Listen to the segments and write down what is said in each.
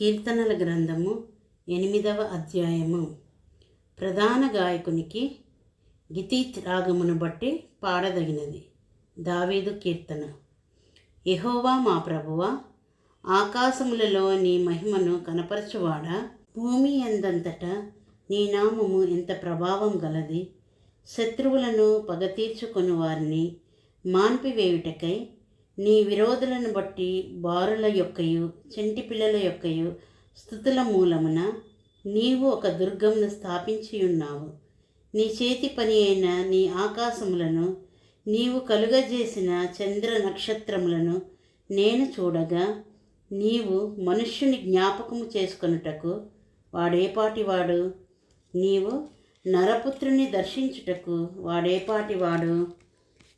కీర్తనల గ్రంథము ఎనిమిదవ అధ్యాయము. ప్రధాన గాయకునికి గితీత్ రాగమును బట్టి పాడదగినది దావీదు కీర్తన. ఎహోవా మా ప్రభువా ఆకాశములలో నీ మహిమను కనపరచువాడా? భూమి ఎందంతట నీ నామము ఎంత ప్రభావం గలది? శత్రువులను పగ తీర్చుకొని వారిని మాన్పివేయుటకై నీ విరోధులను బట్టి బారుల యొక్కయు చెంటి పిల్లల యొక్కయు స్థుతుల మూలమున నీవు ఒక దుర్గమును స్థాపించి ఉన్నావు నీ చేతి పని అయిన నీ ఆకాశములను నీవు కలుగజేసిన చంద్ర నక్షత్రములను నేను చూడగా నీవు మనుష్యుని జ్ఞాపకము చేసుకొనుటకు వాడేపాటివాడు. నీవు నరపుత్రుని దర్శించుటకు వాడేపాటివాడు.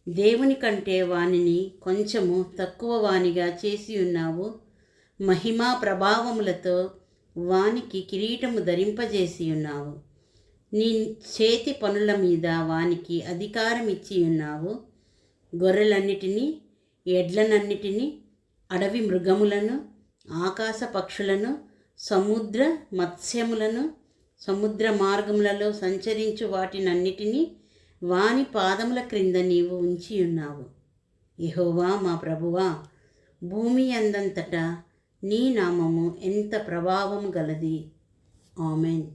దేవుని కంటే వానిని కొంచెము తక్కువ వానిగా చేసి ఉన్నావు. మహిమా ప్రభావములతో వానికి కిరీటము ధరింపజేసి ఉన్నావు. నీ చేతి పనుల మీద వానికి అధికారం ఇచ్చి ఉన్నావు. గొర్రెలన్నిటినీ ఎడ్లనన్నిటినీ అడవి మృగములను ఆకాశ పక్షులను సముద్ర మత్స్యములను సముద్ర మార్గములలో సంచరించు వాటినన్నిటినీ వాని పాదముల క్రింద నీవు ఉంచి ఉన్నావు. యహోవా మా ప్రభువా భూమి అందంతటా నీ నామము ఎంత ప్రభావం గలది. ఆమెన్.